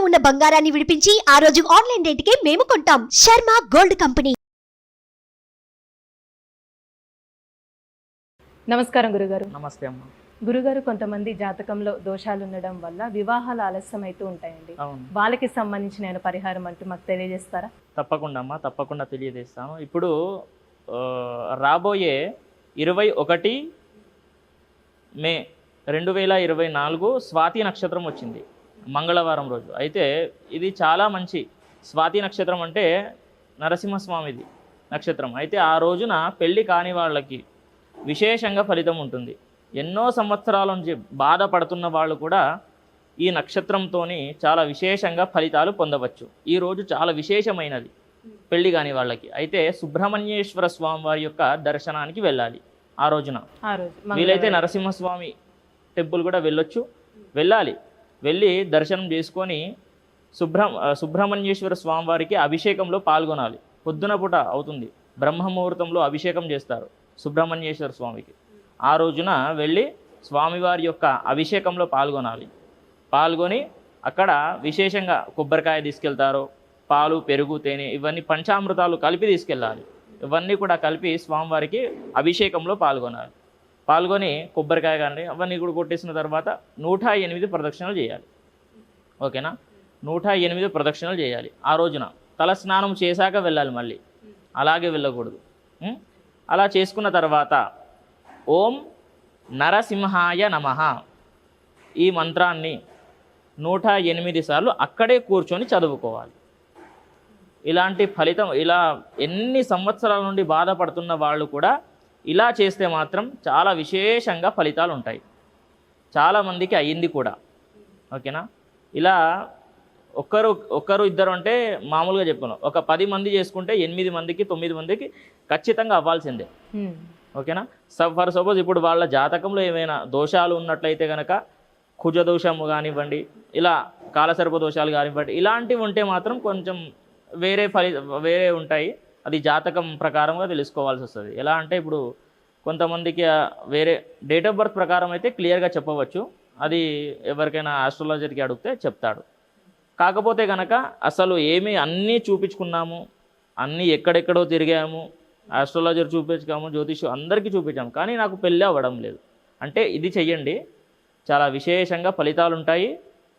ఉన్న బంగారాన్ని విడిపించి ఆ రోజు ఆన్లైన్ రేటుకే మేము కొంటాం. Sharma gold company. నమస్కారం గురుగారు. నమస్తే అమ్మ. గురుగారు కొంతమంది జాతకంలో దోషాలు ఉండడం వల్ల వివాహాలు ఆలస్యం అవుతూ ఉంటాయండి. అవును. వాళ్ళకి సంబంధించిన ఏమైనా పరిహారం అంటూ మాకు తెలియజేస్తారా? తప్పకుండా అమ్మా తప్పకుండా తెలియజేస్తాను ఇప్పుడు ఆ, రాబోయే ఇరవై ఒకటి మే రెండు వేల ఇరవై నాలుగు స్వాతి నక్షత్రం వచ్చింది. మంగళవారం రోజు. అయితే ఇది చాలా మంచి స్వాతి నక్షత్రం అంటే నరసింహస్వామిది నక్షత్రం. అయితే ఆ రోజున పెళ్ళి కాని వాళ్ళకి విశేషంగా ఫలితం ఉంటుంది. ఎన్నో సంవత్సరాల నుంచి బాధపడుతున్న వాళ్ళు కూడా ఈ నక్షత్రంతో చాలా విశేషంగా ఫలితాలు పొందవచ్చు. ఈ రోజు చాలా విశేషమైనది పెళ్ళి కాని వాళ్ళకి. అయితే సుబ్రహ్మణ్యేశ్వర స్వామి వారి యొక్క దర్శనానికి వెళ్ళాలి ఆ రోజున. వీలైతే. నరసింహస్వామి టెంపుల్ కూడా వెళ్ళొచ్చు. వెళ్ళాలి. వెళ్ళి దర్శనం చేసుకొని సుబ్రహ్మ సుబ్రహ్మణ్యేశ్వర స్వామివారికి అభిషేకంలో పాల్గొనాలి. పొద్దున పూట అవుతుంది. బ్రహ్మముహూర్తంలో అభిషేకం చేస్తారు సుబ్రహ్మణ్యేశ్వర స్వామికి. ఆ రోజున వెళ్ళి స్వామివారి యొక్క అభిషేకంలో పాల్గొనాలి. పాల్గొని అక్కడ విశేషంగా కొబ్బరికాయ తీసుకెళ్తారు పాలు పెరుగు తేనె ఇవన్నీ పంచామృతాలు కలిపి తీసుకెళ్ళాలి. ఇవన్నీ కూడా కలిపి స్వామివారికి అభిషేకంలో పాల్గొనాలి. పాల్గొని కొబ్బరికాయ కానీ అవన్నీ కూడా కొట్టేసిన తర్వాత నూట ఎనిమిది ప్రదక్షిణలు చేయాలి. ఓకేనా? నూట ఎనిమిది ప్రదక్షిణలు చేయాలి. ఆ రోజున తల స్నానం చేశాక వెళ్ళాలి మళ్ళీ. అలాగే వెళ్ళకూడదు. అలా చేసుకున్న తర్వాత ఓం నరసింహాయ నమః. ఈ మంత్రాన్ని నూట ఎనిమిది సార్లు అక్కడే కూర్చొని చదువుకోవాలి. ఇలాంటి ఫలితం ఇలా ఎన్ని సంవత్సరాల నుండి బాధపడుతున్న వాళ్ళు కూడా ఇలా చేస్తే మాత్రం చాలా విశేషంగా ఫలితాలు ఉంటాయి. చాలామందికి అయ్యింది కూడా. ఓకేనా? ఇలా ఒక్కరు ఒక్కరు ఇద్దరు అంటే మామూలుగా చెప్పుకున్నాం. ఒక పది మంది చేసుకుంటే ఎనిమిది మందికి తొమ్మిది మందికి ఖచ్చితంగా అవ్వాల్సిందే. ఓకేనా? సబ్ ఫర్ సపోజ్ ఇప్పుడు వాళ్ళ జాతకంలో ఏమైనా దోషాలు ఉన్నట్లయితే కనుక కుజ దోషము కానివ్వండి ఇలా కాలసర్ప దోషాలు కానివ్వండి ఇలాంటివి ఉంటే మాత్రం కొంచెం వేరే ఫలి వేరే ఉంటాయి. అది జాతకం ప్రకారంగా తెలుసుకోవాల్సి వస్తుంది. ఎలా అంటే ఇప్పుడు కొంతమందికి వేరే డేట్ ఆఫ్ బర్త్ ప్రకారం అయితే క్లియర్గా చెప్పవచ్చు. అది ఎవరికైనా ఆస్ట్రాలజర్కి అడిగితే చెప్తాడు. కాకపోతే కనుక అసలు ఏమి అన్నీ చూపించుకున్నాము అన్నీ ఎక్కడెక్కడో తిరిగాము ఆస్ట్రాలజర్ చూపించాము జ్యోతిష్యం అందరికీ చూపించాము కానీ నాకు పెళ్ళి అవ్వడం లేదు. అంటే ఇది చెయ్యండి. చాలా విశేషంగా ఫలితాలు ఉంటాయి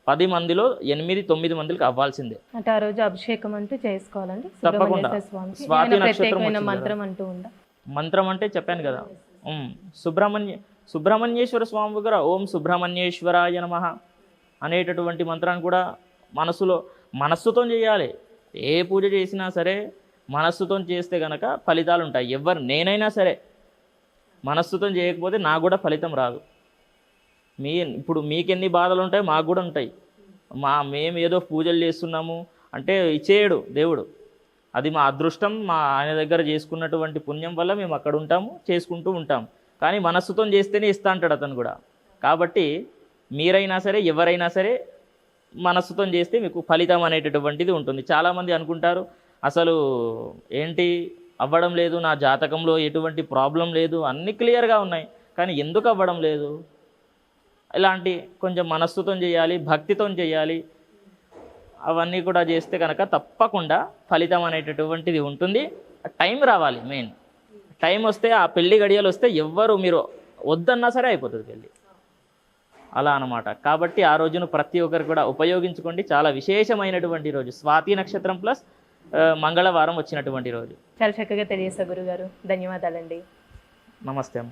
పది మందిలో ఎనిమిది తొమ్మిది మందికి అవ్వాల్సిందే. అంటే ఆ రోజు అభిషేకం అంటూ చేసుకోవాలండి. తప్పకుండా. స్వాతి నక్షత్రం మంత్రం అంటూ ఉందా? మంత్రం అంటే చెప్పాను కదా. సుబ్రహ్మణ్య సుబ్రహ్మణ్యేశ్వర స్వామి దగ్గర ఓం సుబ్రహ్మణ్యేశ్వరాయ నమ అనేటటువంటి మంత్రాన్ని కూడా మనసులో మనస్సుతో చేయాలి. ఏ పూజ చేసినా సరే మనస్సుతో చేస్తే గనక ఫలితాలు ఉంటాయి. ఎవరు నేనైనా సరే మనస్సుతో చేయకపోతే నాకు కూడా ఫలితం రాదు. మీ ఇప్పుడు మీకెన్ని బాధలు ఉంటాయి మాకు కూడా ఉంటాయి మా మేము ఏదో పూజలు చేస్తున్నాము అంటే ఇచ్చేయడు దేవుడు. అది మా అదృష్టం మా ఆయన దగ్గర చేసుకున్నటువంటి పుణ్యం వల్ల మేము అక్కడ ఉంటాము చేసుకుంటూ ఉంటాం కానీ మనస్సుతో చేస్తేనే ఇస్తా అంటాడు అతను కూడా. కాబట్టి మీరైనా సరే ఎవరైనా సరే మనస్సుతో చేస్తే మీకు ఫలితం అనేటటువంటిది ఉంటుంది. చాలామంది అనుకుంటారు అసలు ఏంటి అవ్వడం లేదు నా జాతకంలో ఎటువంటి ప్రాబ్లం లేదు అన్నీ క్లియర్గా ఉన్నాయి. కానీ ఎందుకు అవ్వడం లేదు? ఇలాంటి కొంచెం మనస్సుతో చేయాలి భక్తితో చేయాలి అవన్నీ కూడా చేస్తే కనుక తప్పకుండా ఫలితం అనేటటువంటిది ఉంటుంది. టైం రావాలి మెయిన్. టైం వస్తే ఆ పెళ్ళి గడియలు వస్తే ఎవ్వరు మీరు వద్దన్నా సరే అయిపోతుంది పెళ్ళి అలా అన్నమాట. కాబట్టి ఆ రోజును ప్రతి ఒక్కరు కూడా ఉపయోగించుకోండి. చాలా విశేషమైనటువంటి రోజు. స్వాతి నక్షత్రం ప్లస్ మంగళవారం వచ్చినటువంటి రోజు. చాలా చక్కగా తెలియసా గురుగారు. ధన్యవాదాలండి. నమస్తే అమ్మ.